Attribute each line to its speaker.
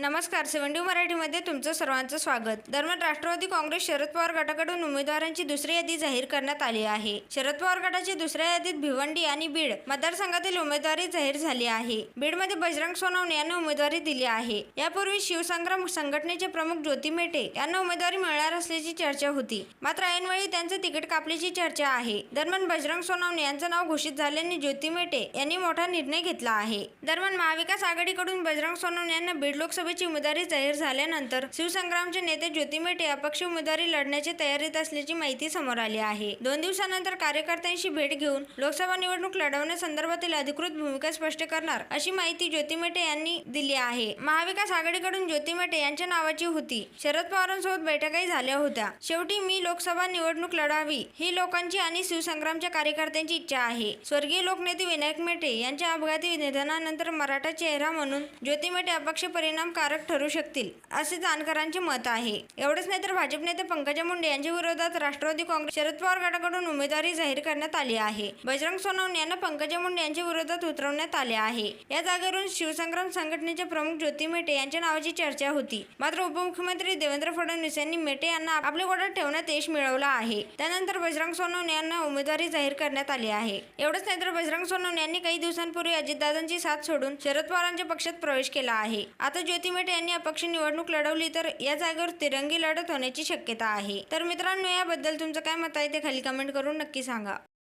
Speaker 1: नमस्कार सेव्हन्टी मराठीमध्ये तुमचं सर्वांचं स्वागत. दरम्यान राष्ट्रवादी काँग्रेस शरद पवार गटाकडून उमेदवारांची दुसरी यादी जाहीर करण्यात आली आहे. शरद पवार गटाची दुसऱ्या यादीत भिवंडी आणि बीड मतदारसंघातील उमेदवारी जाहीर झाली आहे. बीडमध्ये बजरंग सोनवणे यांना उमेदवारी दिली आहे. यापूर्वी शिवसंग्राम संघटनेचे प्रमुख ज्योती मेटे यांना उमेदवारी मिळणार असल्याची चर्चा होती. मात्र ऐनवेळी त्यांचं तिकीट कापल्याची चर्चा आहे. दरम्यान बजरंग सोनवणे यांचं नाव घोषित झाल्याने ज्योती मेटे यांनी मोठा निर्णय घेतला आहे. दरम्यान महाविकास आघाडीकडून बजरंग सोनवणे यांना बीड लोकसभा लोकसभेची उमेदवारी जाहीर झाल्यानंतर शिवसंग्रामचे नेते ज्योती मेटे अपक्ष उमेदवारी लढण्याची तयारीत असल्याची माहिती समोर आली आहे. दोन दिवसानंतर कार्यकर्त्यांशी भेट घेऊन लोकसभा निवडणूक लढवण्यासंदर्भातील अधिकृत भूमिका स्पष्ट करणार अशी माहिती ज्योती मेटे यांनी दिली आहे. महाविकास आघाडीकडून ज्योती मेटे यांच्या नावाची होती. शरद पवारांसोबत बैठकाही झाल्या होत्या. शेवटी मी लोकसभा निवडणूक लढावी ही लोकांची आणि शिवसंग्रामच्या कार्यकर्त्यांची इच्छा आहे. स्वर्गीय लोकनेते विनायक मेटे यांच्या अपघाती निधनानंतर मराठा चेहरा म्हणून ज्योती मेटे अपक्ष कारक ठरू शकतील असे जानकरांचे मत आहे. एवढंच नाही तर भाजप नेते पंकजा मुंडे यांच्या विरोधात राष्ट्रवादी काँग्रेस शरद पवार गटाकडून उमेदवारी जाहीर करण्यात आली आहे. बजरंग सोनवणे यांना पंकजा मुंडे यांच्या विरोधात उतरवण्यात आले आहे. या जागेवरून शिवसंग्राम संघटनेचे प्रमुख ज्योती मेटे यांच्या नावाची चर्चा होती. मात्र उपमुख्यमंत्री देवेंद्र फडणवीस यांनी मेटे यांना आपल्या गोटात ठेवण्यात यश मिळवलं आहे. त्यानंतर बजरंग सोनवणे यांना उमेदवारी जाहीर करण्यात आली आहे. एवढंच नाही तर बजरंग सोनवणे यांनी काही दिवसांपूर्वी अजितदादांची साथ सोडून शरद पवारांच्या पक्षात प्रवेश केला आहे. आता ज्योती मेटे यांनी अपक्ष निवडणूक लढवली तर या जागेवर तिरंगी लढत होण्याची शक्यता आहे. तर मित्रांनो याबद्दल तुमचं काय मत आहे ते खाली कमेंट करून नक्की सांगा.